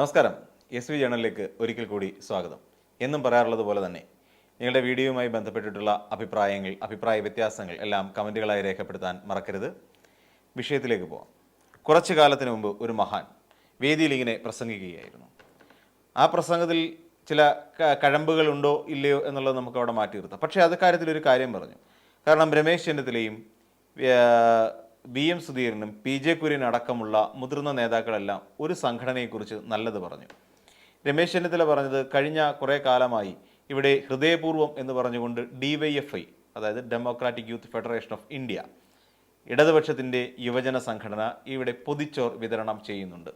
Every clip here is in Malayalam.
നമസ്കാരം. എസ് വി ജേണലിലേക്ക് ഒരിക്കൽ കൂടി സ്വാഗതം. എന്നും പറയാറുള്ളത് പോലെ തന്നെ നിങ്ങളുടെ വീഡിയോയുമായി ബന്ധപ്പെട്ടിട്ടുള്ള അഭിപ്രായങ്ങൾ അഭിപ്രായ വ്യത്യാസങ്ങൾ എല്ലാം കമന്റുകളായി രേഖപ്പെടുത്താൻ മറക്കരുത്. വിഷയത്തിലേക്ക് പോവാം. കുറച്ചു കാലത്തിന് മുമ്പ് ഒരു മഹാൻ വേദിയിൽ ഇങ്ങനെ പ്രസംഗിക്കുകയായിരുന്നു. ആ പ്രസംഗത്തിൽ ചില കഴമ്പുകളുണ്ടോ ഇല്ലയോ എന്നുള്ളത് നമുക്ക് അവിടെ മാറ്റി നിർത്താം പക്ഷേ അത് കാര്യത്തിൽ ഒരു കാര്യം പറഞ്ഞു. കാരണം രമേശ് ചെന്നിത്തലയും ബി എം സുധീരനും പി ജെ കുര്യൻ അടക്കമുള്ള മുതിർന്ന നേതാക്കളെല്ലാം ഒരു സംഘടനയെക്കുറിച്ച് നല്ലത് പറഞ്ഞു. രമേശ് ചെന്നിത്തല പറഞ്ഞത് കഴിഞ്ഞ കുറേ കാലമായി ഇവിടെ ഹൃദയപൂർവം എന്ന് പറഞ്ഞുകൊണ്ട് ഡി വൈ എഫ് ഐ അതായത് Democratic Youth Federation of India ഇടതുപക്ഷത്തിന്റെ യുവജന സംഘടന ഇവിടെ പൊതിച്ചോർ വിതരണം ചെയ്യുന്നുണ്ട്.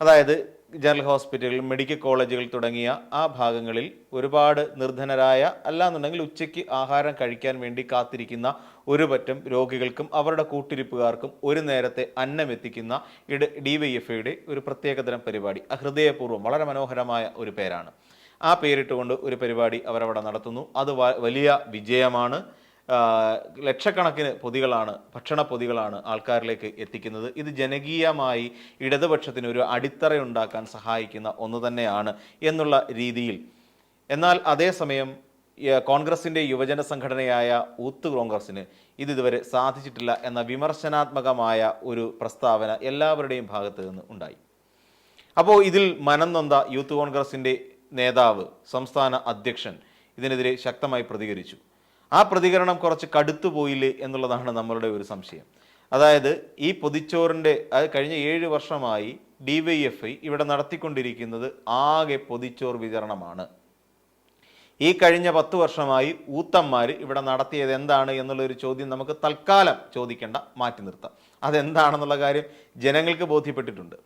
അതായത് ജനറൽ ഹോസ്പിറ്റലുകൾ മെഡിക്കൽ കോളേജുകൾ തുടങ്ങിയ ആ ഭാഗങ്ങളിൽ ഒരുപാട് നിർധനരായ അല്ലാന്നുണ്ടെങ്കിൽ ഉച്ചയ്ക്ക് ആഹാരം കഴിക്കാൻ വേണ്ടി കാത്തിരിക്കുന്ന ഒരു പറ്റം രോഗികൾക്കും അവരുടെ കൂട്ടിരിപ്പുകാർക്കും ഒരു നേരത്തെ അന്നം എത്തിക്കുന്ന ഇട ഐയുടെ ഒരു പ്രത്യേകതരം പരിപാടി. ഹൃദയപൂർവം വളരെ മനോഹരമായ ഒരു പേരാണ്. ആ പേരിട്ടുകൊണ്ട് ഒരു പരിപാടി അവരവിടെ നടത്തുന്നു. അത് വലിയ വിജയമാണ്. ലക്ഷക്കണക്കിന് പൊതികളാണ് ഭക്ഷണ പൊതികളാണ് ആൾക്കാരിലേക്ക് എത്തിക്കുന്നത്. ഇത് ജനകീയമായി ഇടതുപക്ഷത്തിന് ഒരു അടിത്തറ ഉണ്ടാക്കാൻ സഹായിക്കുന്ന ഒന്ന് തന്നെയാണ് എന്നുള്ള രീതിയിൽ. എന്നാൽ അതേസമയം കോൺഗ്രസിന്റെ യുവജന സംഘടനയായ ഊത്ത് കോൺഗ്രസ്സിന് ഇത് ഇതുവരെ സാധിച്ചിട്ടില്ല എന്ന വിമർശനാത്മകമായ ഒരു പ്രസ്താവന എല്ലാവരുടെയും ഭാഗത്ത് നിന്ന് ഉണ്ടായി. അപ്പോൾ ഇതിൽ മനം നൊന്ത യൂത്ത് കോൺഗ്രസിന്റെ നേതാവ് സംസ്ഥാന അധ്യക്ഷൻ ഇതിനെതിരെ ശക്തമായി പ്രതികരിച്ചു. ആ പ്രതികരണം കുറച്ച് കടുത്തുപോയില്ലേ എന്നുള്ളതാണ് നമ്മളുടെ ഒരു സംശയം. അതായത് ഈ പൊതിച്ചോറിന്റെ അത് കഴിഞ്ഞ ഏഴ് വർഷമായി ഡി വൈ എഫ് ഐ ഇവിടെ നടത്തിക്കൊണ്ടിരിക്കുന്നത് ആകെ പൊതിച്ചോർ വിതരണമാണ്. ഈ കഴിഞ്ഞ പത്ത് വർഷമായി ഊത്തന്മാർ ഇവിടെ നടത്തിയത് എന്താണ് എന്നുള്ളൊരു ചോദ്യം നമുക്ക് തൽക്കാലം ചോദിക്കേണ്ട മാറ്റി നിർത്താം. അതെന്താണെന്നുള്ള കാര്യം ജനങ്ങൾക്ക് ബോധ്യപ്പെട്ടിട്ടുണ്ട്.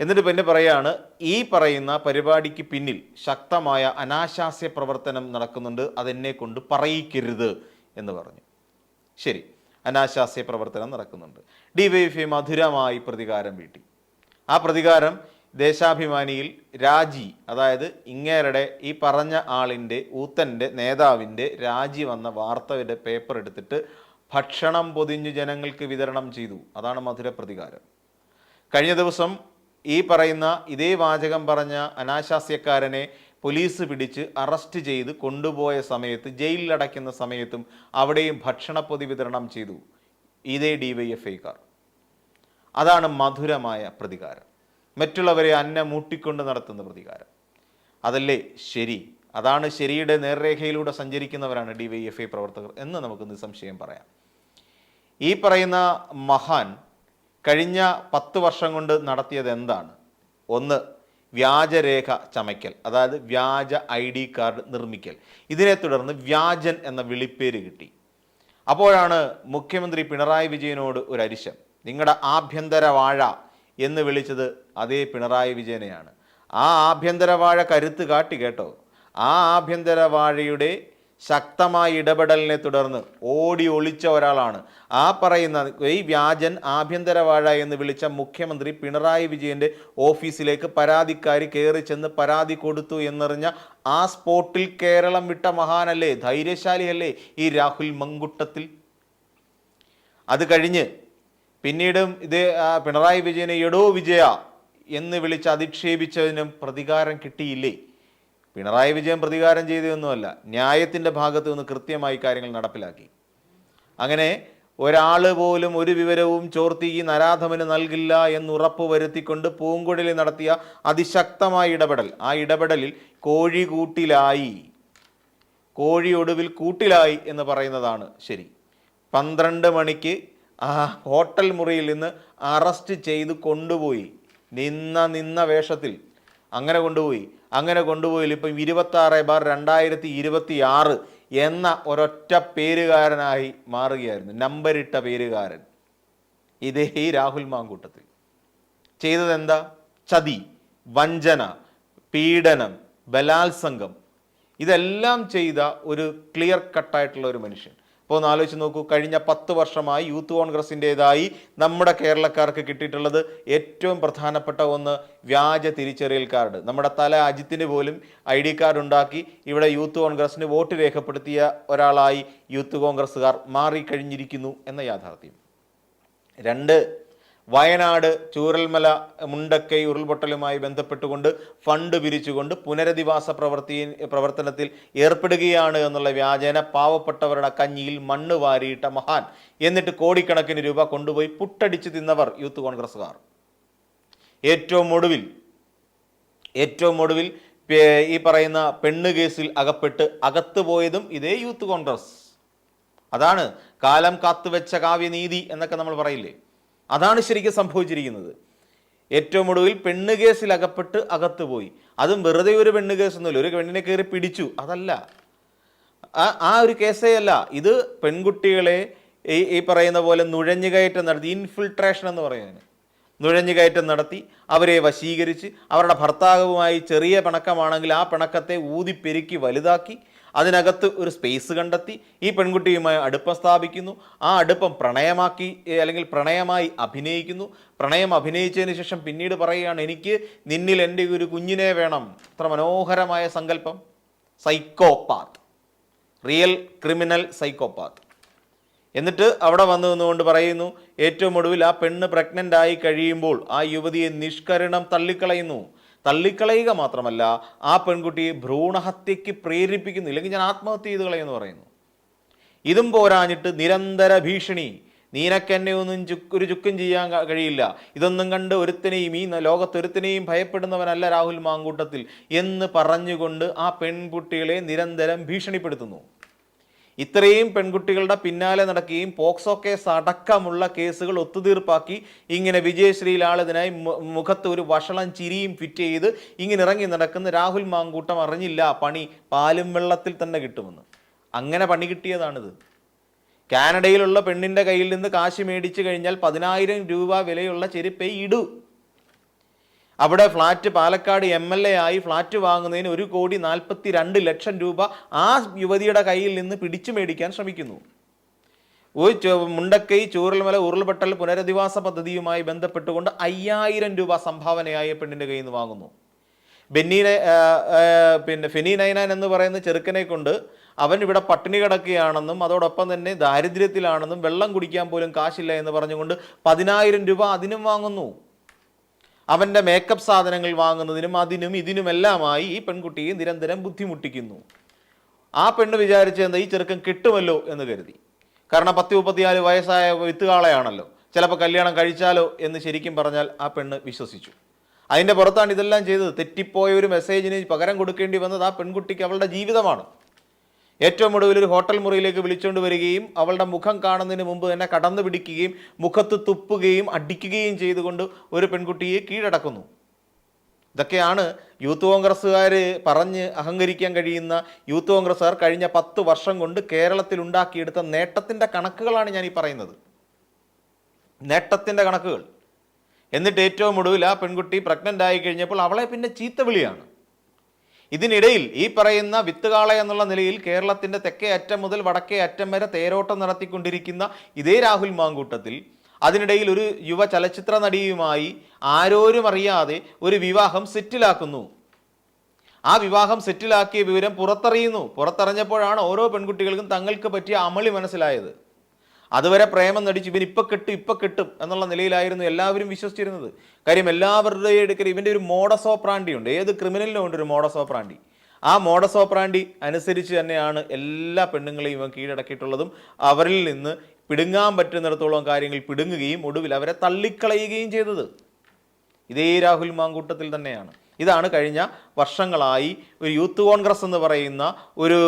എന്നിട്ട് പിന്നെ പറയാണ് ഈ പറയുന്ന പരിപാടിക്ക് പിന്നിൽ ശക്തമായ അനാശാസ്യ പ്രവർത്തനം നടക്കുന്നുണ്ട് അതെന്നെ കൊണ്ട് പറയിക്കരുത് എന്ന് പറഞ്ഞു. ശരി അനാശാസ്യ പ്രവർത്തനം നടക്കുന്നുണ്ട്. ഡി ഡിവൈഎഫ്ഐ മധുരമായി പ്രതികാരം വീട്ടി. ആ പ്രതികാരം ദേശാഭിമാനിയിൽ രാജി അതായത് ഇങ്ങേരുടെ ഈ പറഞ്ഞ ആളിന്റെ ഊത്തന്റെ നേതാവിന്റെ രാജി വന്ന വാർത്തയുടെ പേപ്പർ എടുത്തിട്ട് ഭക്ഷണം പൊതിഞ്ഞു ജനങ്ങൾക്ക് വിതരണം ചെയ്തു. അതാണ് മധുര പ്രതികാരം. കഴിഞ്ഞ ദിവസം ഈ പറയുന്ന ഇതേ വാചകം പറഞ്ഞ അനാശാസ്യക്കാരനെ പോലീസ് പിടിച്ച് അറസ്റ്റ് ചെയ്ത് കൊണ്ടുപോയ സമയത്ത് ജയിലിലടയ്ക്കുന്ന സമയത്തും അവിടെയും ഭക്ഷണപ്പൊതി വിതരണം ചെയ്തു. ഇതേ ഡി വൈ എഫ് ഐക്കാർ അതാണ് മധുരമായ പ്രതികാരം. മറ്റുള്ളവരെ അന്ന മൂട്ടിക്കൊണ്ട് നടത്തുന്ന പ്രതികാരം. അതല്ലേ ശരി? അതാണ് ശരിയുടെ നേർരേഖയിലൂടെ സഞ്ചരിക്കുന്നവരാണ് ഡി വൈ എഫ് ഐ പ്രവർത്തകർ എന്ന് നമുക്ക് നിസ്സംശയം പറയാം. ഈ പറയുന്ന മഹാൻ കഴിഞ്ഞ പത്ത് വർഷം കൊണ്ട് നടത്തിയത് എന്താണ്? ഒന്ന് വ്യാജരേഖ ചമയ്ക്കൽ അതായത് വ്യാജ ഐ ഡി കാർഡ് നിർമ്മിക്കൽ. ഇതിനെ തുടർന്ന് വ്യാജൻ എന്ന വിളിപ്പേര് കിട്ടി. അപ്പോഴാണ് മുഖ്യമന്ത്രി പിണറായി വിജയനോട് ഒരു അരിശം. നിങ്ങളുടെ ആഭ്യന്തര വാഴ എന്ന് വിളിച്ചത് അതേ പിണറായി വിജയനെയാണ്. ആ ആഭ്യന്തര വാഴ കരുത്ത് കാട്ടി കേട്ടോ. ആ ആഭ്യന്തര വാഴയുടെ ശക്തമായ ഇടപെടലിനെ തുടർന്ന് ഓടി ഒളിച്ച ഒരാളാണ്. ആ പറയുന്ന ഈ വ്യാജൻ ആഭ്യന്തര വാഴ എന്ന് വിളിച്ച മുഖ്യമന്ത്രി പിണറായി വിജയന്റെ ഓഫീസിലേക്ക് പരാതിക്കാരി കയറി ചെന്ന് പരാതി കൊടുത്തു എന്നറിഞ്ഞ ആ സ്പോട്ടിൽ കേരളം വിട്ട മഹാനല്ലേ ധൈര്യശാലിയല്ലേ ഈ രാഹുൽ മങ്കുട്ടത്തിൽ? അത് കഴിഞ്ഞ് പിന്നീടും ഇത് പിണറായി വിജയനെ എടോ വിജയ എന്ന് വിളിച്ച് അധിക്ഷേപിച്ചതിനും പ്രതികാരം കിട്ടിയില്ലേ? പിണറായി വിജയൻ പ്രതികാരം ചെയ്തതൊന്നുമല്ല ന്യായത്തിന്റെ ഭാഗത്തു നിന്ന് കൃത്യമായി കാര്യങ്ങൾ നടപ്പിലാക്കി. അങ്ങനെ ഒരാൾ പോലും ഒരു വിവരവും ചോർത്തി ഈ നരാധമന് നൽകില്ല എന്ന് ഉറപ്പ് വരുത്തിക്കൊണ്ട് പൂങ്കുഴലി നടത്തിയ അതിശക്തമായ ഇടപെടൽ. ആ ഇടപെടലിൽ കോഴി കൂട്ടിലായി. കോഴി ഒടുവിൽ കൂട്ടിലായി എന്ന് പറയുന്നതാണ് ശരി. പന്ത്രണ്ട് മണിക്ക് ആ ഹോട്ടൽ മുറിയിൽ നിന്ന് അറസ്റ്റ് ചെയ്ത് കൊണ്ടുപോയി. നിന്ന നിന്ന വേഷത്തിൽ. അങ്ങനെ കൊണ്ടുപോയി. അങ്ങനെ കൊണ്ടുപോയി ഇപ്പം ഇരുപത്തി ആറ് ബാർ രണ്ടായിരത്തി ഇരുപത്തി ആറ് എന്ന ഒരൊറ്റ പേരുകാരനായി മാറുകയായിരുന്നു. നമ്പരിട്ട പേരുകാരൻ. ഇതേ രാഹുൽ മാങ്കൂട്ടത്തിൽ. ചെയ്തതെന്താ? ചതി വഞ്ചന പീഡനം ബലാത്സംഗം. ഇതെല്ലാം ചെയ്ത ഒരു ക്ലിയർ കട്ടായിട്ടുള്ള ഒരു മനുഷ്യൻ. അപ്പോൾ ഒന്ന് ആലോചിച്ച് നോക്കൂ കഴിഞ്ഞ പത്ത് വർഷമായി യൂത്ത് കോൺഗ്രസിന്റെതായി നമ്മുടെ കേരളക്കാർക്ക് കിട്ടിയിട്ടുള്ളത് ഏറ്റവും പ്രധാനപ്പെട്ട ഒന്ന് വ്യാജ തിരിച്ചറിയൽ കാർഡ് നമ്മുടെ തല അജിത്തിന് പോലും ഐ ഡി കാർഡ് ഉണ്ടാക്കി ഇവിടെ യൂത്ത് കോൺഗ്രസിന് വോട്ട് രേഖപ്പെടുത്തിയ ഒരാളായി യൂത്ത് കോൺഗ്രസ്സുകാർ മാറിക്കഴിഞ്ഞിരിക്കുന്നു എന്ന യാഥാർത്ഥ്യം. രണ്ട് വയനാട് ചൂരൽമല മുണ്ടക്കൈ ഉരുൾപൊട്ടലുമായി ബന്ധപ്പെട്ടുകൊണ്ട് ഫണ്ട് പിരിച്ചുകൊണ്ട് പുനരധിവാസ പ്രവൃത്തി പ്രവർത്തനത്തിൽ ഏർപ്പെടുകയാണ് എന്നുള്ള വ്യാജേന പാവപ്പെട്ടവരുടെ കഞ്ഞിയിൽ മണ്ണ് വാരിയിട്ട മഹാൻ. എന്നിട്ട് കോടിക്കണക്കിന് രൂപ കൊണ്ടുപോയി പുട്ടടിച്ച് തിന്നവർ യൂത്ത് കോൺഗ്രസ്സുകാർ. ഏറ്റവും ഒടുവിൽ ഏറ്റവും ഒടുവിൽ ഈ പറയുന്ന പെണ്ണ് കേസിൽ അകപ്പെട്ട് അകത്ത് പോയതും ഇതേ യൂത്ത് കോൺഗ്രസ്. അതാണ് കാലം കാത്തുവെച്ച കാവ്യനീതി എന്നൊക്കെ നമ്മൾ പറയില്ലേ? അതാണ് ശരിക്കും സംഭവിച്ചിരിക്കുന്നത്. ഏറ്റവും ഒടുവിൽ പെണ്ണ് കേസിൽ അകപ്പെട്ട് അകത്ത് പോയി അതും വെറുതെ ഒരു പെണ്ണ് കേസൊന്നുമില്ല. ഒരു പെണ്ണിനെ കയറി പിടിച്ചു. അതല്ല. ആ ഒരു കേസേ അല്ല. ഇത് പെൺകുട്ടികളെ ഈ ഈ പറയുന്ന പോലെ നുഴഞ്ഞുകയറ്റം നടത്തി ഇൻഫിൽട്രേഷൻ എന്ന് പറയുന്നത്. നുഴഞ്ഞുകയറ്റം നടത്തി അവരെ വശീകരിച്ച് അവരുടെ ഭർത്താവുമായി ചെറിയ പിണക്കമാണെങ്കിൽ ആ പിണക്കത്തെ ഊതിപ്പെരുക്കി വലുതാക്കി അതിനകത്ത് ഒരു സ്പേസ് കണ്ടെത്തി ഈ പെൺകുട്ടിയുമായി അടുപ്പം സ്ഥാപിക്കുന്നു. ആ അടുപ്പം പ്രണയമാക്കി അല്ലെങ്കിൽ പ്രണയമായി അഭിനയിക്കുന്നു. പ്രണയം അഭിനയിച്ചതിന് ശേഷം പിന്നീട് പറയുകയാണ് എനിക്ക് നിന്നിൽ എന്റെ ഒരു കുഞ്ഞിനെ വേണം. അത്ര മനോഹരമായ സങ്കല്പം. സൈക്കോപാത്ത് റിയൽ ക്രിമിനൽ സൈക്കോപാത്ത് എന്നിട്ട് അവിടെ വന്നു നിന്നുകൊണ്ട് പറയുന്നു ഏറ്റവും ഒടുവിൽ ആ പെണ്ണ് പ്രഗ്നന്റ് ആയി കഴിയുമ്പോൾ ആ യുവതിയെ നിഷ്കരണം തള്ളിക്കളയുന്നു. തള്ളിക്കളയുക മാത്രമല്ല ആ പെൺകുട്ടിയെ ഭ്രൂണഹത്യയ്ക്ക് പ്രേരിപ്പിക്കുന്നു. ഇല്ലെങ്കിൽ ഞാൻ ആത്മഹത്യ ചെയ്ത് കളയെന്ന് പറയുന്നു. ഇതും പോരാഞ്ഞിട്ട് നിരന്തര ഭീഷണി. നീനക്കെന്നെ ഒന്നും ചുക്ക് ഒരു ചുക്കും ചെയ്യാൻ കഴിയില്ല. ഇതൊന്നും കണ്ട് ഒരുത്തിനെയും ഈ ലോകത്തൊരുത്തിനെയും ഭയപ്പെടുന്നവനല്ല രാഹുൽ മാങ്കൂട്ടത്തിൽ എന്ന് പറഞ്ഞുകൊണ്ട് ആ പെൺകുട്ടികളെ നിരന്തരം ഭീഷണിപ്പെടുത്തുന്നു. ഇത്രയും പെൺകുട്ടികളുടെ പിന്നാലെ നടക്കുകയും പോക്സോ കേസ് അടക്കമുള്ള കേസുകൾ ഒത്തുതീർപ്പാക്കി ഇങ്ങനെ വിജയശ്രീ മു- മുഖത്ത് ഒരു വഷളം ചിരിയും ഫിറ്റ് ചെയ്ത് ഇങ്ങനെ ഇറങ്ങി നടക്കുന്ന രാഹുൽ മാങ്കൂട്ടം അറിഞ്ഞില്ല പണി പാലും വെള്ളത്തിൽ തന്നെ കിട്ടുമെന്ന്. അങ്ങനെ പണി കിട്ടിയതാണിത്. കാനഡയിലുള്ള പെണ്ണിന്റെ കയ്യിൽ നിന്ന് കാശ് മേടിച്ചു കഴിഞ്ഞാൽ പതിനായിരം രൂപ വിലയുള്ള ചെരുപ്പേ ഇടൂ. അവിടെ flat Palakkad M L A ആയി ഫ്ലാറ്റ് വാങ്ങുന്നതിന് ഒരു കോടി നാൽപ്പത്തി രണ്ട് ലക്ഷം രൂപ ആ യുവതിയുടെ കയ്യിൽ നിന്ന് പിടിച്ചു മേടിക്കാൻ ശ്രമിക്കുന്നു. മുണ്ടക്കൈ ചൂരൽമല ഉരുൾപൊട്ടൽ പുനരധിവാസ പദ്ധതിയുമായി ബന്ധപ്പെട്ടുകൊണ്ട് അയ്യായിരം രൂപ സംഭാവനയായി പെണ്ണിന്റെ കയ്യിൽ നിന്ന് വാങ്ങുന്നു. ബെന്നി പിന്നെ ഫെനി നൈനാൻ എന്ന് പറയുന്ന ചെറുക്കനെ കൊണ്ട് അവൻ ഇവിടെ പട്ടിണി കിടക്കുകയാണെന്നും അതോടൊപ്പം തന്നെ ദാരിദ്ര്യത്തിലാണെന്നും വെള്ളം കുടിക്കാൻ പോലും കാശില്ല എന്ന് പറഞ്ഞുകൊണ്ട് പതിനായിരം രൂപ അതിനും വാങ്ങുന്നു. അവന്റെ മേക്കപ്പ് സാധനങ്ങൾ വാങ്ങുന്നതിനും അതിനും ഇതിനുമെല്ലാമായി ഈ പെൺകുട്ടിയെ നിരന്തരം ബുദ്ധിമുട്ടിക്കുന്നു. ആ പെണ്ണ് വിചാരിച്ചെന്താ ഈ ചെറുക്കൻ കിട്ടുമല്ലോ എന്ന് കരുതി. കാരണം പത്ത് മുപ്പത്തിനാല് വയസ്സായ വിത്തുകാളയാണല്ലോ. ചിലപ്പോൾ കല്യാണം കഴിച്ചാലോ എന്ന് ശരിക്കും പറഞ്ഞാൽ ആ പെണ്ണ് വിശ്വസിച്ചു. അതിന്റെ പുറത്താണ് ഇതെല്ലാം ചെയ്തത്. തെറ്റിപ്പോയ ഒരു മെസ്സേജിന് പകരം കൊടുക്കേണ്ടി വന്നത് ആ പെൺകുട്ടിക്ക് അവളുടെ ജീവിതമാണ്. ഏറ്റവും ഒടുവിൽ ഒരു ഹോട്ടൽ മുറിയിലേക്ക് വിളിച്ചുകൊണ്ട് വരികയും അവളുടെ മുഖം കാണുന്നതിന് മുമ്പ് തന്നെ കടന്നു പിടിക്കുകയും മുഖത്ത് തുപ്പുകയും അടിക്കുകയും ചെയ്തുകൊണ്ട് ഒരു പെൺകുട്ടിയെ കീഴടക്കുന്നു. ഇതൊക്കെയാണ് യൂത്ത് കോൺഗ്രസ്സുകാർ പറഞ്ഞ് അഹങ്കരിക്കാൻ കഴിയുന്ന യൂത്ത് കോൺഗ്രസ്സുകാർ കഴിഞ്ഞ പത്ത് വർഷം കൊണ്ട് കേരളത്തിൽ ഉണ്ടാക്കിയെടുത്ത നേട്ടത്തിന്റെ കണക്കുകളാണ് ഞാൻ ഈ പറയുന്നത്. നേട്ടത്തിന്റെ കണക്കുകൾ. എന്നിട്ട് ഏറ്റവും ഒടുവിൽ ആ പെൺകുട്ടി പ്രഗ്നന്റ് ആയി കഴിഞ്ഞപ്പോൾ അവളെ പിന്നെ ചീത്ത വിളിയാണ്. ഇതിനിടയിൽ ഈ പറയുന്ന വിത്തുകാള എന്നുള്ള നിലയിൽ കേരളത്തിന്റെ തെക്കേ അറ്റം മുതൽ വടക്കേ അറ്റം വരെ തേരോട്ടം നടത്തിക്കൊണ്ടിരിക്കുന്ന ഇതേ രാഹുൽ മാങ്കൂട്ടത്തിൽ അതിനിടയിൽ ഒരു യുവ ചലച്ചിത്ര നടിയുമായി ആരോരും അറിയാതെ ഒരു വിവാഹം സെറ്റിലാക്കുന്നു. ആ വിവാഹം സെറ്റിലാക്കിയ വിവരം പുറത്തറിയുന്നു. പുറത്തറിഞ്ഞപ്പോഴാണ് ഓരോ പെൺകുട്ടികൾക്കും തങ്ങൾക്ക് പറ്റിയ അമളി മനസ്സിലായത്. അതുവരെ പ്രേമം നടിച്ച് ഇവൻ ഇപ്പം കിട്ടും ഇപ്പം കിട്ടും എന്നുള്ള നിലയിലായിരുന്നു എല്ലാവരും വിശ്വസിച്ചിരുന്നത്. കാര്യം എല്ലാവരുടെയും എടുക്കൽ ഇവന്റെ ഒരു മോഡസോപ്രാണ്ടി ഉണ്ട് ഏത് ക്രിമിനലിനും ഉണ്ട് ഒരു മോഡസോപ്രാണ്ടി ആ മോഡസോപ്രാണ്ടി അനുസരിച്ച് തന്നെയാണ് എല്ലാ പെണ്ണുങ്ങളെയും ഇവൻ കീഴടക്കിയിട്ടുള്ളതും. അവരിൽ നിന്ന് പിടുങ്ങാൻ പറ്റുന്നിടത്തോളം കാര്യങ്ങൾ പിടുങ്ങുകയും ഒടുവിൽ അവരെ തള്ളിക്കളയുകയും ചെയ്തത്. ഇതേ രാഹുൽ മാങ്കൂട്ടത്തിൽ തന്നെയാണ്. ഇതാണ് കഴിഞ്ഞ വർഷങ്ങളായി ഒരു യൂത്ത് കോൺഗ്രസ് എന്ന് പറയുന്ന ഒരു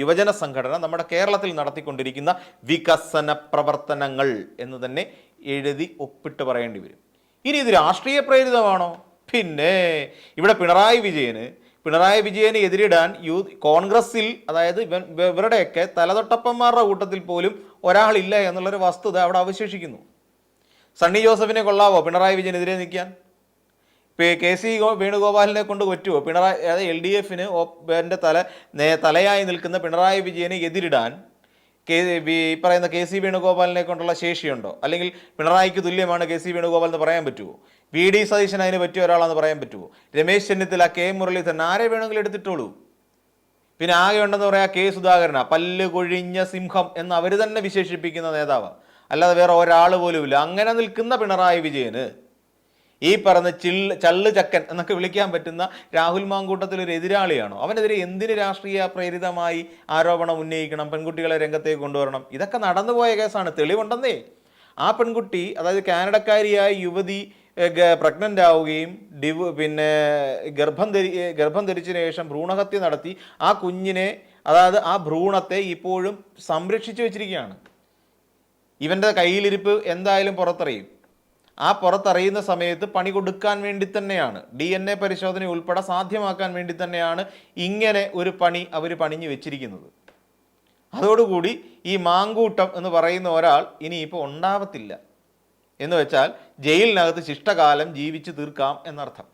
യുവജന സംഘടന നമ്മുടെ കേരളത്തിൽ നടത്തിക്കൊണ്ടിരിക്കുന്ന വികസന പ്രവർത്തനങ്ങൾ എന്ന് തന്നെ എഴുതി ഒപ്പിട്ട് പറയേണ്ടി വരും. ഇനി ഇത് രാഷ്ട്രീയ പ്രേരിതമാണോ? പിന്നെ ഇവിടെ പിണറായി വിജയന് പിണറായി വിജയനെ എതിരിടാൻ യൂ കോൺഗ്രസിൽ അതായത് ഇവരുടെയൊക്കെ തലതൊട്ടപ്പന്മാരുടെ കൂട്ടത്തിൽ പോലും ഒരാളില്ല എന്നുള്ളൊരു വസ്തുത അവിടെ അവശേഷിക്കുന്നു. സണ്ണി ജോസഫിനെ കൊള്ളാവോ പിണറായി വിജയനെതിരെ നിൽക്കാൻ? കെ സി വേണുഗോപാലിനെ കൊണ്ട് പറ്റുമോ പിണറായി അതായത് എൽ ഡി എഫിന് എന്റെ തല തലയായി നിൽക്കുന്ന പിണറായി വിജയനെ എതിരിടാൻ കെ ഈ പറയുന്ന കെ സി വേണുഗോപാലിനെ കൊണ്ടുള്ള ശേഷിയുണ്ടോ? അല്ലെങ്കിൽ പിണറായിക്ക് തുല്യമാണ് കെ സി വേണുഗോപാൽ എന്ന് പറയാൻ പറ്റുമോ വി ഡി സതീശൻ അതിന് പറ്റിയ ഒരാളാണെന്ന് പറയാൻ പറ്റുമോ രമേശ് ചെന്നിത്തല കെ മുരളീധരൻ ആരെ വേണമെങ്കിലും എടുത്തിട്ടുള്ളൂ പിന്നെ ആകെ ഉണ്ടെന്ന് പറയാ കെ സുധാകരന പല്ല് കൊഴിഞ്ഞ സിംഹം എന്ന് അവർ തന്നെ വിശേഷിപ്പിക്കുന്ന നേതാവ്. അല്ലാതെ വേറെ ഒരാൾ പോലുമില്ല. അങ്ങനെ നിൽക്കുന്ന പിണറായി വിജയന് ഈ പറഞ്ഞ ചില്ല് ചള്ള് ചക്കൻ എന്നൊക്കെ വിളിക്കാൻ പറ്റുന്ന രാഹുൽ മാങ്കൂട്ടത്തിൽ ഒരു എതിരാളിയാണോ? അവനെതിരെ എന്തിന് രാഷ്ട്രീയ പ്രേരിതമായി ആരോപണം ഉന്നയിക്കണം? പെൺകുട്ടികളെ രംഗത്തേക്ക് കൊണ്ടുവരണം? ഇതൊക്കെ നടന്നുപോയ കേസാണ്. തെളിവുണ്ടെന്നേ. ആ പെൺകുട്ടി അതായത് കാനഡക്കാരിയായ യുവതി പ്രഗ്നന്റ് ആവുകയും ഡിവ് പിന്നെ ഗർഭം ധരി ഗർഭം ധരിച്ചതിന് ശേഷം ഭ്രൂണഹത്യ നടത്തി ആ കുഞ്ഞിനെ അതായത് ആ ഭ്രൂണത്തെ ഇപ്പോഴും സംരക്ഷിച്ചു വെച്ചിരിക്കുകയാണ്. ഇവന്റെ കയ്യിലിരിപ്പ് എന്തായാലും പുറത്തറിയും. ആ പുറത്തറിയുന്ന സമയത്ത് പണി കൊടുക്കാൻ വേണ്ടി തന്നെയാണ്. ഡി എൻ എ പരിശോധന ഉൾപ്പെടെ സാധ്യമാക്കാൻ വേണ്ടി തന്നെയാണ് ഇങ്ങനെ ഒരു പണി അവർ പണിഞ്ഞു വെച്ചിരിക്കുന്നത്. അതോടുകൂടി ഈ മാങ്കൂട്ടം എന്ന് പറയുന്ന ഒരാൾ ഇനിയിപ്പോൾ ഉണ്ടാവത്തില്ല. എന്ന് വെച്ചാൽ ജയിലിനകത്ത് ശിഷ്ടകാലം ജീവിച്ചു തീർക്കാം എന്നർത്ഥം.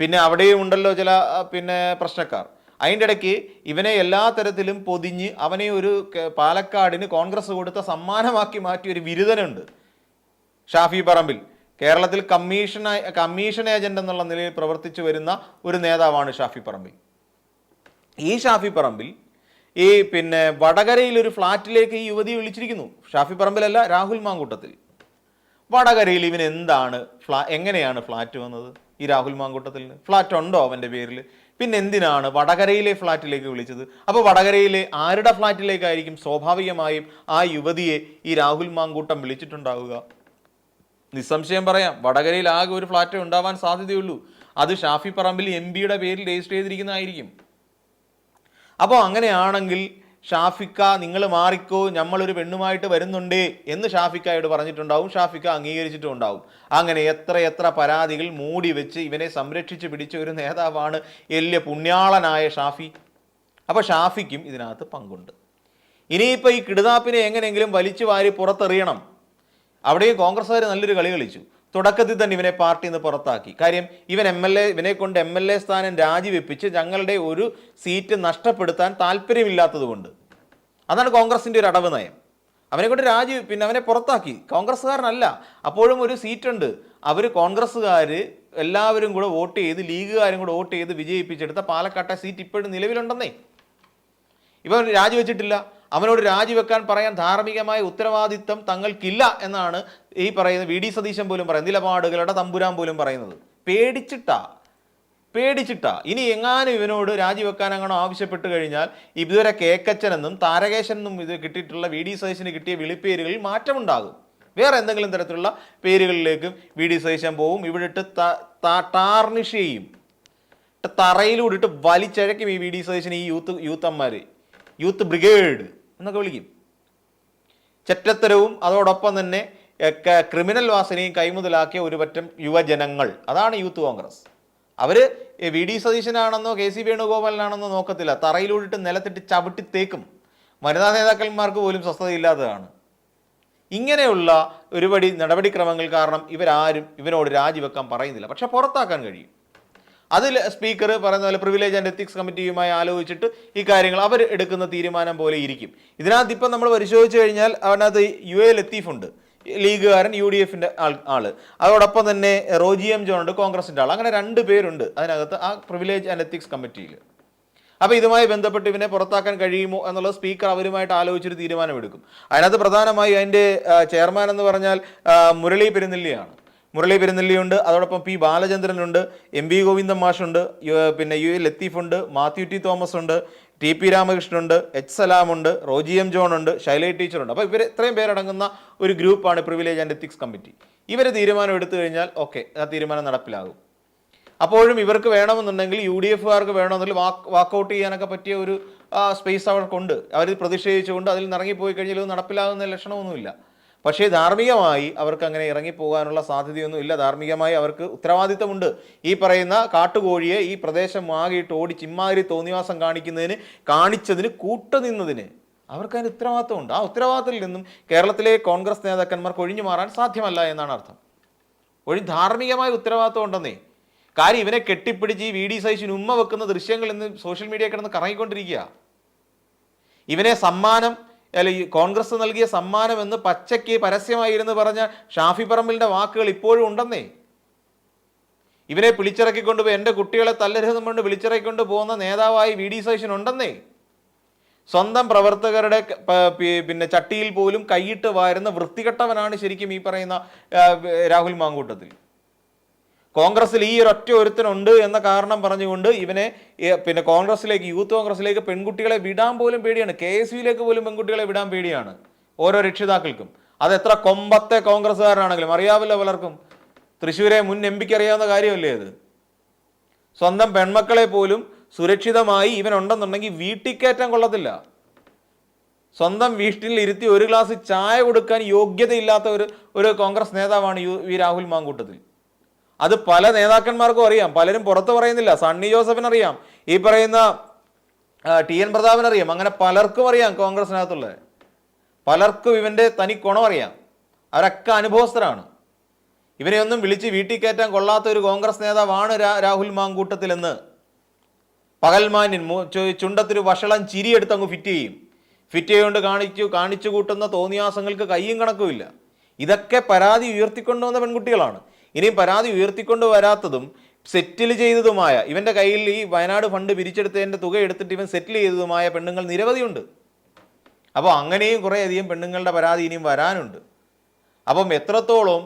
പിന്നെ അവിടെയും ഉണ്ടല്ലോ ചില പിന്നെ പ്രശ്നക്കാർ. അതിന്റെ ഇടയ്ക്ക് ഇവനെ എല്ലാ തരത്തിലും പൊതിഞ്ഞ് അവനെ ഒരു പാലക്കാടിന് കോൺഗ്രസ് കൊടുത്ത സമ്മാനമാക്കി മാറ്റിയ ഒരു ബിരുദനുണ്ട്. ഷാഫി പറമ്പിൽ കേരളത്തിൽ കമ്മീഷൻ കമ്മീഷൻ ഏജന്റ് എന്നുള്ള നിലയിൽ പ്രവർത്തിച്ചു വരുന്ന ഒരു നേതാവാണ് ഷാഫി പറമ്പിൽ. ഈ ഷാഫി പറമ്പിൽ ഈ പിന്നെ വടകരയിൽ ഒരു ഫ്ലാറ്റിലേക്ക് ഈ യുവതി വിളിച്ചിരിക്കുന്നു. ഷാഫി പറമ്പിലല്ല രാഹുൽ മാങ്കൂട്ടത്തിൽ. വടകരയിൽ ഇവൻ എന്താണ് ഫ്ലാ എങ്ങനെയാണ് ഫ്ലാറ്റ് വന്നത്? ഈ രാഹുൽ മാങ്കൂട്ടത്തിൽ ഫ്ലാറ്റ് ഉണ്ടോ അവന്റെ പേരിൽ? പിന്നെ എന്തിനാണ് വടകരയിലെ ഫ്ലാറ്റിലേക്ക് വിളിച്ചത്? അപ്പോൾ വടകരയിലെ ആരുടെ ഫ്ലാറ്റിലേക്കായിരിക്കും സ്വാഭാവികമായും ആ യുവതിയെ ഈ രാഹുൽ മാങ്കൂട്ടം വിളിച്ചിട്ടുണ്ടാവുക? നിസ്സംശയം പറയാം വടകരയിൽ ആകെ ഒരു ഫ്ലാറ്റ് ഉണ്ടാവാൻ സാധ്യതയുള്ളൂ. അത് ഷാഫി പറമ്പിൽ എം പിയുടെ പേരിൽ രജിസ്റ്റർ ചെയ്തിരിക്കുന്നതായിരിക്കും. അപ്പോൾ അങ്ങനെയാണെങ്കിൽ ഷാഫിക്ക നിങ്ങൾ മാറിക്കോ നമ്മളൊരു പെണ്ണുമായിട്ട് വരുന്നുണ്ട് എന്ന് ഷാഫിക്കയോട് പറഞ്ഞിട്ടുണ്ടാവും ഷാഫിക്ക അംഗീകരിച്ചിട്ടുണ്ടാവും അങ്ങനെ എത്ര എത്ര പരാതികൾ മൂടി വെച്ച് ഇവനെ സംരക്ഷിച്ച് പിടിച്ച ഒരു നേതാവാണ് വലിയ പുണ്യാളനായ ഷാഫി. അപ്പോൾ ഷാഫിക്കും ഇതിനകത്ത് പങ്കുണ്ട്. ഇനിയിപ്പോൾ ഈ കിടുതാപ്പിനെ എങ്ങനെയെങ്കിലും വലിച്ചു വാരി പുറത്തെറിയണം. അവിടെയും കോൺഗ്രസ്സുകാർ നല്ലൊരു കളി കളിച്ചു. തുടക്കത്തിൽ തന്നെ ഇവനെ പാർട്ടിയിൽ നിന്ന് പുറത്താക്കി. കാര്യം ഇവൻ എം എൽ എ ഇവനെ കൊണ്ട് എം എൽ എ സ്ഥാനം രാജിവെപ്പിച്ച് ഞങ്ങളുടെ ഒരു സീറ്റ് നഷ്ടപ്പെടുത്താൻ താല്പര്യമില്ലാത്തതുകൊണ്ട്. അതാണ് കോൺഗ്രസിന്റെ ഒരു അടവ് നയം. അവനെ കൊണ്ട് രാജി പിന്നെ അവനെ പുറത്താക്കി. കോൺഗ്രസ്സുകാരനല്ല. അപ്പോഴും ഒരു സീറ്റുണ്ട്. അവർ കോൺഗ്രസ്സുകാർ എല്ലാവരും കൂടെ വോട്ട് ചെയ്ത് ലീഗുകാരും കൂടെ വോട്ട് ചെയ്ത് വിജയിപ്പിച്ചെടുത്ത പാലക്കാട്ടെ സീറ്റ് ഇപ്പോഴും നിലവിലുണ്ടെന്നേ. ഇവൻ രാജിവെച്ചിട്ടില്ല. അവനോട് രാജിവെക്കാൻ പറയാൻ ധാർമ്മികമായ ഉത്തരവാദിത്തം തങ്ങൾക്കില്ല എന്നാണ് ഈ പറയുന്നത് വി ഡി സതീശൻ പോലും പറയുന്നത്. നിലപാടുകളുടെ തമ്പുരാൻ പോലും പറയുന്നത്. പേടിച്ചിട്ടാ പേടിച്ചിട്ടാ. ഇനി എങ്ങാനും ഇവനോട് രാജിവെക്കാൻ അങ്ങനെ ആവശ്യപ്പെട്ട് കഴിഞ്ഞാൽ ഇതുവരെ കേക്കച്ചനെന്നും താരകേശൻ എന്നും ഇത് കിട്ടിയിട്ടുള്ള വി ഡി സതീശന് കിട്ടിയ വിളിപ്പേരുകളിൽ മാറ്റമുണ്ടാകും. വേറെ എന്തെങ്കിലും തരത്തിലുള്ള പേരുകളിലേക്കും വി ഡി സതീശൻ പോവും. ഇവിടെ ഇട്ട് ടാർണിഷ് ചെയ്യും. തറയിലൂടെ ഇട്ട് വലിച്ചഴക്കും ഈ വി ഡി സതീശൻ ഈ യൂത്ത് യൂത്തന്മാർ യൂത്ത് ബ്രിഗേഡ്. എന്നൊക്കെ വിളിക്കും. ചെറ്റത്തരവും അതോടൊപ്പം തന്നെ ക്രിമിനൽ വാസനയും കൈമുതലാക്കിയ ഒരു പറ്റം യുവജനങ്ങൾ. അതാണ് യൂത്ത് കോൺഗ്രസ്. അവർ വി. ഡി. സതീശനാണെന്നോ കെ. സി. വേണുഗോപാലനാണെന്നോ നോക്കത്തില്ല. തറയിലൂടിട്ട് നിലത്തിട്ട് ചവിട്ടി തേക്കും. വനിതാ നേതാക്കന്മാർക്ക് പോലും സ്വസ്ഥതയില്ലാത്തതാണ്. ഇങ്ങനെയുള്ള ഒരുപടി നടപടിക്രമങ്ങൾ കാരണം ഇവരാരും ഇവനോട് രാജിവെക്കാൻ പറയുന്നില്ല. പക്ഷെ പുറത്താക്കാൻ കഴിയും. അതിൽ സ്പീക്കർ പറയുന്ന പോലെ പ്രിവിലേജ് ആൻഡ് എത്തിക്സ് കമ്മിറ്റിയുമായി ആലോചിച്ചിട്ട് ഈ കാര്യങ്ങൾ അവർ എടുക്കുന്ന തീരുമാനം പോലെ ഇരിക്കും. ഇതിനകത്ത് ഇപ്പം നമ്മൾ പരിശോധിച്ച് കഴിഞ്ഞാൽ അതിനകത്ത് യു എ ലത്തീഫുണ്ട് ലീഗുകാരൻ യു ഡി എഫിന്റെ ആൾ ആൾ. അതോടൊപ്പം തന്നെ റോജി എം ജോൺ ഉണ്ട് കോൺഗ്രസിന്റെ ആൾ. അങ്ങനെ രണ്ട് പേരുണ്ട് അതിനകത്ത് ആ പ്രിവിലേജ് ആൻഡ് എത്തിക്സ് കമ്മിറ്റിയിൽ അപ്പോൾ ഇതുമായി ബന്ധപ്പെട്ട് ഇവനെ പുറത്താക്കാൻ കഴിയുമോ എന്നുള്ളത് സ്പീക്കർ അവരുമായിട്ട് ആലോചിച്ചൊരു തീരുമാനമെടുക്കും. അതിനകത്ത് പ്രധാനമായി അതിന്റെ ചെയർമാൻ എന്ന് പറഞ്ഞാൽ മുരളി പെരുന്നെല്ലിയാണ്. മുരളി പെരുന്നെല്ലിയുണ്ട് അതോടൊപ്പം പി ബാലചന്ദ്രനുണ്ട്. എം വി ഗോവിന്ദൻ മാഷുണ്ട്. പിന്നെ യു എ ലത്തീഫുണ്ട്. മാത്യു ടി തോമസ് ഉണ്ട് ടി പി രാമകൃഷ്ണനുണ്ട്. എച്ച് സലാമുണ്ട്. റോജി എം ജോൺ ഉണ്ട് ശൈലൈ ടീച്ചറുണ്ട്. അപ്പോൾ ഇവർ ഇത്രയും പേരടങ്ങുന്ന ഒരു ഗ്രൂപ്പാണ് പ്രിവിലേജ് ആൻഡ് എത്തിക്സ് കമ്മിറ്റി ഇവർ തീരുമാനം എടുത്തു കഴിഞ്ഞാൽ ഓക്കെ ആ തീരുമാനം നടപ്പിലാകും. അപ്പോഴും ഇവർക്ക് വേണമെന്നുണ്ടെങ്കിൽ യു ഡി എഫുകാർക്ക് വേണമെന്നുണ്ടെങ്കിൽ വാക്ക് വാക്കൗട്ട് ചെയ്യാനൊക്കെ പറ്റിയ ഒരു സ്പേസ് അവർക്കുണ്ട് അവർ പ്രതിഷേധിച്ചുകൊണ്ട് അതിൽ നിന്ന് ഇറങ്ങിപ്പോയി കഴിഞ്ഞാൽ നടപ്പിലാകുന്ന ലക്ഷണമൊന്നുമില്ല. പക്ഷേ ധാർമ്മികമായി അവർക്ക് അങ്ങനെ ഇറങ്ങിപ്പോകാനുള്ള സാധ്യതയൊന്നും ഇല്ല. ധാർമ്മികമായി അവർക്ക് ഉത്തരവാദിത്തമുണ്ട്. ഈ പറയുന്ന കാട്ടുകോഴിയെ ഈ പ്രദേശം ആകിയിട്ട് ഓടി ചിമ്മാതിരി തോന്നിവാസം കാണിക്കുന്നതിന് കാണിച്ചതിന് കൂട്ടുനിന്നതിന് അവർക്ക് അതിന് ഉത്തരവാദിത്തമുണ്ട്. ആ ഉത്തരവാദിത്തത്തിൽ നിന്നും കേരളത്തിലെ കോൺഗ്രസ് നേതാക്കന്മാർക്ക് ഒഴിഞ്ഞു മാറാൻ സാധ്യമല്ല എന്നാണ് അർത്ഥം. ഒഴി ധാർമ്മികമായ ഉത്തരവാദിത്വം ഉണ്ടെന്നേ. കാര്യം ഇവനെ കെട്ടിപ്പിടിച്ച് ഈ വി ഡി സൈസിന് ഉമ്മ വെക്കുന്ന ദൃശ്യങ്ങൾ ഇന്ന് സോഷ്യൽ മീഡിയ കിടന്ന് കറങ്ങിക്കൊണ്ടിരിക്കുക. ഇവനെ സമ്മാനം അല്ല ഈ കോൺഗ്രസ് നൽകിയ സമ്മാനം എന്ന് പച്ചയ്ക്ക് പരസ്യമായിരുന്നു പറഞ്ഞ ഷാഫി പറമ്പിലിന്റെ വാക്കുകൾ ഇപ്പോഴും ഉണ്ടെന്നേ. ഇവനെ പിടിച്ചിറക്കിക്കൊണ്ട് പോയി എന്റെ കുട്ടികളെ തല്ലരുതെന്ന് കൊണ്ട് വിളിച്ചിറക്കിക്കൊണ്ട് പോകുന്ന നേതാവായി വി ഡി സതീശൻ ഉണ്ടെന്നേ. സ്വന്തം പ്രവർത്തകരുടെ പിന്നെ ചട്ടിയിൽ പോലും കൈയിട്ട് വാരുന്ന വൃത്തികെട്ടവനാണ് ശരിക്കും ഈ പറയുന്ന രാഹുൽ മാങ്കൂട്ടത്തിൽ. കോൺഗ്രസിൽ ഈ ഒരൊറ്റ ഒരുത്തനുണ്ട് എന്ന കാരണം പറഞ്ഞുകൊണ്ട് ഇവനെ പിന്നെ കോൺഗ്രസിലേക്ക് യൂത്ത് കോൺഗ്രസിലേക്ക് പെൺകുട്ടികളെ വിടാൻ പോലും പേടിയാണ്. കെ എസ് യുയിലേക്ക് പോലും പെൺകുട്ടികളെ വിടാൻ പേടിയാണ് ഓരോ രക്ഷിതാക്കൾക്കും. അത് എത്ര കൊമ്പത്തെ കോൺഗ്രസ്സുകാരനാണെങ്കിലും അറിയാവില്ല പലർക്കും. തൃശ്ശൂരെ മുൻ എം പിക്ക് അറിയാവുന്ന കാര്യമല്ലേ അത്? സ്വന്തം പെൺമക്കളെ പോലും സുരക്ഷിതമായി ഇവൻ ഉണ്ടെന്നുണ്ടെങ്കിൽ വീട്ടിൽ കയറ്റാൻ കൊള്ളത്തില്ല. സ്വന്തം വീട്ടിൽ ഇരുത്തി ഒരു ഗ്ലാസ് ചായ കൊടുക്കാൻ യോഗ്യതയില്ലാത്ത ഒരു ഒരു കോൺഗ്രസ് നേതാവാണ് യു വി രാഹുൽ മാങ്കൂട്ടത്തിൽ. അത് പല നേതാക്കന്മാർക്കും അറിയാം. പലരും പുറത്ത് പറയുന്നില്ല. സണ്ണി ജോസഫിന് അറിയാം ഈ പറയുന്ന ടി എൻ പ്രതാപൻ അറിയാം അങ്ങനെ പലർക്കും അറിയാം കോൺഗ്രസിനകത്തുള്ളത്. പലർക്കും ഇവന്റെ തനി കുണം അറിയാം. അവരൊക്കെ അനുഭവസ്ഥരാണ്. ഇവനെ ഒന്നും വിളിച്ച് വീട്ടിൽ കയറ്റാൻ കൊള്ളാത്ത ഒരു കോൺഗ്രസ് നേതാവാണ് രാഹുൽ മാങ്കൂട്ടത്തിലെന്ന്. പകൽമാന്യൻ ചുണ്ടത്തൊരു വഷളം ചിരിയെടുത്ത് അങ്ങ് ഫിറ്റ് ചെയ്യും. ഫിറ്റ് ചെയ്തുകൊണ്ട് കാണിച്ചു കാണിച്ചു കൂട്ടുന്ന തോന്നിയാസങ്ങൾക്ക് കയ്യും കണക്കുമില്ല. ഇതൊക്കെ പരാതി ഉയർത്തിക്കൊണ്ടുവന്ന പെൺകുട്ടികളാണ്. ഇനിയും പരാതി ഉയർത്തിക്കൊണ്ട് വരാത്തതും സെറ്റിൽ ചെയ്തതുമായ ഇവന്റെ കയ്യിൽ ഈ വയനാട് ഫണ്ട് പിരിച്ചെടുത്തതിന്റെ തുക എടുത്തിട്ട് ഇവൻ സെറ്റിൽ ചെയ്തതുമായ പെണ്ണുങ്ങൾ നിരവധിയുണ്ട്. അപ്പോൾ അങ്ങനെയും കുറേയധികം പെണ്ണുങ്ങളുടെ പരാതി ഇനിയും വരാനുണ്ട്. അപ്പം എത്രത്തോളം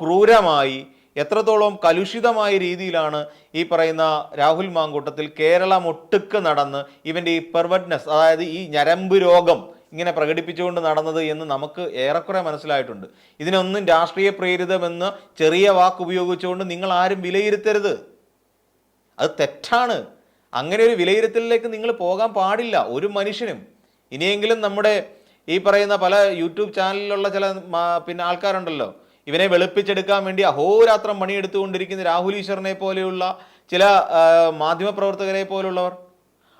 ക്രൂരമായി എത്രത്തോളം കലുഷിതമായ രീതിയിലാണ് ഈ പറയുന്ന രാഹുൽ മാങ്കൂട്ടത്തിൽ കേരളം ഒട്ടുക്ക് നടന്ന് ഇവന്റെ ഈ പെർവറ്റ്നെസ് അതായത് ഈ ഞരമ്പ് രോഗം ഇങ്ങനെ പ്രകടിപ്പിച്ചുകൊണ്ട് നടന്നത് എന്ന് നമുക്ക് ഏറെക്കുറെ മനസ്സിലായിട്ടുണ്ട്. ഇതിനൊന്നും രാഷ്ട്രീയ പ്രേരിതമെന്ന് ചെറിയ വാക്ക് ഉപയോഗിച്ചുകൊണ്ട് നിങ്ങൾ ആരും വിലയിരുത്തരുത്. അത് തെറ്റാണ്. അങ്ങനെ ഒരു വിലയിരുത്തലിലേക്ക് നിങ്ങൾ പോകാൻ പാടില്ല ഒരു മനുഷ്യനും. ഇനിയെങ്കിലും നമ്മുടെ ഈ പറയുന്ന പല യൂട്യൂബ് ചാനലിലുള്ള ചില പിന്നെ ആൾക്കാരുണ്ടല്ലോ. ഇവനെ വെളുപ്പിച്ചെടുക്കാൻ വേണ്ടി അഹോരാത്രം പണിയെടുത്തുകൊണ്ടിരിക്കുന്ന രാഹുൽ ഈശ്വറിനെ പോലെയുള്ള ചില മാധ്യമപ്രവർത്തകരെ പോലുള്ളവർ.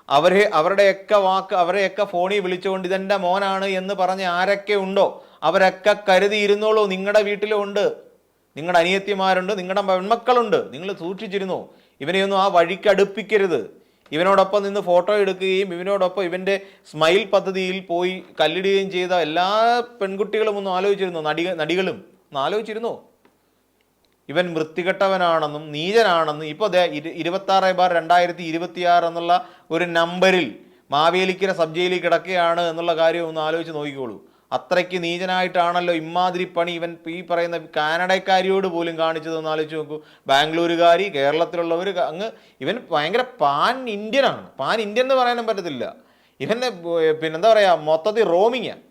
അവരെ അവരുടെയൊക്കെ വാക്ക് അവരെയൊക്കെ ഫോണിൽ വിളിച്ചുകൊണ്ട് ഇതെന്റെ മോനാണ് എന്ന് പറഞ്ഞ് ആരൊക്കെ ഉണ്ടോ അവരൊക്കെ കരുതിയിരുന്നോളൂ നിങ്ങളുടെ വീട്ടിലും ഉണ്ട്. നിങ്ങളുടെ അനിയത്തിമാരുണ്ട് നിങ്ങളുടെ പെൺമക്കളുണ്ട്. നിങ്ങൾ സൂക്ഷിച്ചിരുന്നു. ഇവനെയൊന്നും ആ വഴിക്ക് അടുപ്പിക്കരുത്. ഇവനോടൊപ്പം നിന്ന് ഫോട്ടോ എടുക്കുകയും ഇവനോടൊപ്പം ഇവന്റെ സ്മൈൽ പദ്ധതിയിൽ പോയി കല്ലിടുകയും ചെയ്ത എല്ലാ പെൺകുട്ടികളും ഒന്ന് ആലോചിച്ചിരുന്നു? നടി നടികളും ഒന്ന് ആലോചിച്ചിരുന്നു? ഇവൻ വൃത്തികെട്ടവനാണെന്നും നീചനാണെന്നും ഇപ്പോൾ ഇരുപത്താറ് ബാർ രണ്ടായിരത്തി ഇരുപത്തിയാറ് എന്നുള്ള ഒരു നമ്പറിൽ മാവേലിക്കര സബ് ജയിലിൽ കിടക്കുകയാണ് എന്നുള്ള കാര്യം ഒന്ന് ആലോചിച്ച് നോക്കിക്കോളൂ. അത്രയ്ക്ക് നീചനായിട്ടാണല്ലോ ഇമാതിരി പണി ഇവൻ ഈ പറയുന്ന കാനഡക്കാരിയോട് പോലും കാണിച്ചതെന്ന് ആലോചിച്ച് നോക്കൂ. ബാംഗ്ലൂരുകാരി കേരളത്തിലുള്ളവർ അങ്ങ് ഇവൻ ഭയങ്കര പാൻ ഇന്ത്യനാണ്. പാൻ ഇന്ത്യൻ എന്ന് പറയാനും പറ്റത്തില്ല. ഇവന്റെ പിന്നെന്താ പറയുക മൊത്തത്തിൽ റോമിങ്ങാണ്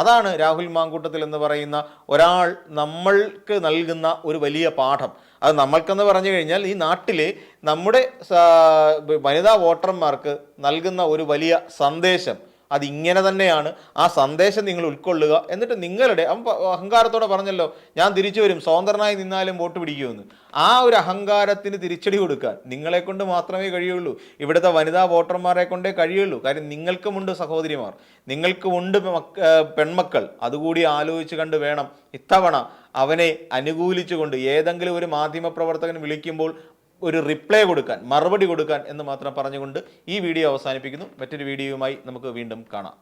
അതാണ് രാഹുൽ മാങ്കൂട്ടത്തിൽ എന്ന് പറയുന്ന ഒരാൾ നമ്മൾക്ക് നൽകുന്ന ഒരു വലിയ പാഠം. അത് നമ്മൾക്കെന്ന് പറഞ്ഞു കഴിഞ്ഞാൽ ഈ നാട്ടിലെ നമ്മുടെ വനിതാ വോട്ടർമാർക്ക് നൽകുന്ന ഒരു വലിയ സന്ദേശം. അത് ഇങ്ങനെ തന്നെയാണ് ആ സന്ദേശം നിങ്ങൾ ഉൾക്കൊള്ളുക. എന്നിട്ട് നിങ്ങളുടെ അഹങ്കാരത്തോടെ പറഞ്ഞല്ലോ ഞാൻ തിരിച്ചു വരും സ്വതന്ത്രനായി നിന്നാലും വോട്ട് പിടിക്കുമെന്ന്. ആ ഒരു അഹങ്കാരത്തിന് തിരിച്ചടി കൊടുക്കാൻ നിങ്ങളെ കൊണ്ട് മാത്രമേ കഴിയുള്ളൂ. ഇവിടുത്തെ വനിതാ വോട്ടർമാരെ കൊണ്ടേ കഴിയുള്ളൂ. കാര്യം നിങ്ങൾക്കുമുണ്ട് സഹോദരിമാർ. നിങ്ങൾക്കുമുണ്ട് മക്ക- പെൺമക്കൾ. അതുകൂടി ആലോചിച്ച് കണ്ട് വേണം ഇത്തവണ അവനെ അനുകൂലിച്ചുകൊണ്ട് ഏതെങ്കിലും ഒരു മാധ്യമപ്രവർത്തകൻ വിളിക്കുമ്പോൾ ഒരു റിപ്ലൈ കൊടുക്കാൻ മറുപടി കൊടുക്കാൻ എന്ന് മാത്രം പറഞ്ഞുകൊണ്ട് ഈ വീഡിയോ അവസാനിപ്പിക്കുന്നു. മറ്റൊരു വീഡിയോയുമായി നമുക്ക് വീണ്ടും കാണാം.